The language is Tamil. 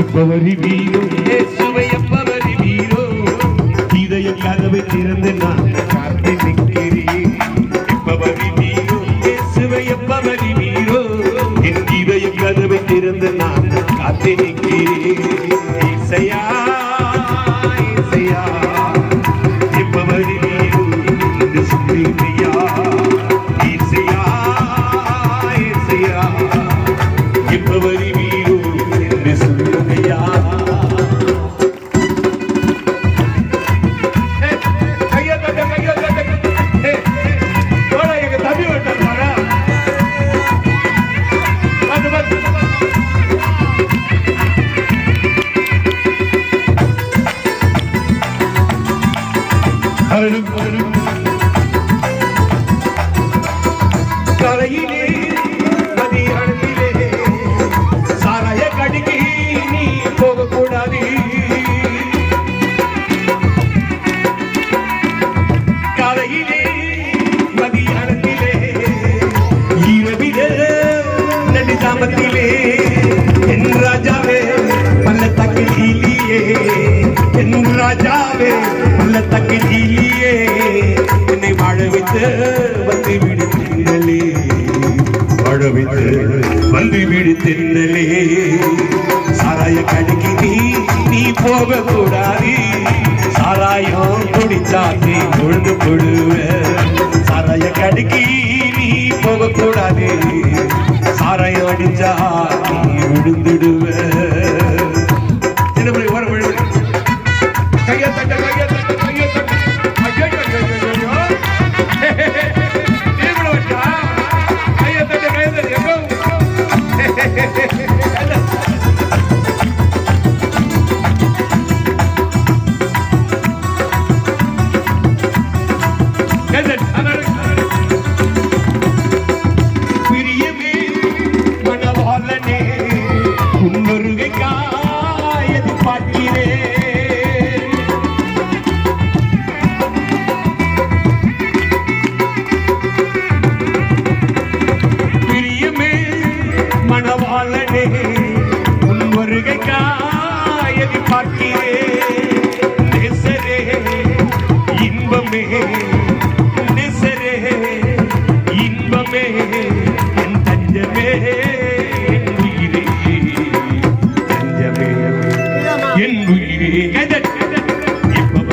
எப்பவரி வீரோ? இயேசுவை எப்பவரி வீரோ? இதய கதவை திறந்து நான் காத்து நிற்கிறேன். எப்பவரி வீரோ? இயேசுவை எப்பவரி வீரோ? என் இதய கதவை திறந்து நான் காத்து நிற்கிறேன். இப்ப என்று சொல்லுகையா கையை ராஜாவே பள்ளத்தக்கில் என்னை வாழ வைத்து வந்து விடு தின்னலே வாழ வைத்து வந்து விடு தின்னலே சாராய கடைக்கு நீ நீ போக கூடாது சாராயம் குடிச்சாத்தி கொழுந்து போடுவ. சாராய கடைக்கு நீ போக கூடாது சாராயம் அடிச்சா நீ விழுந்துடுவ இன்பமே இன்பமே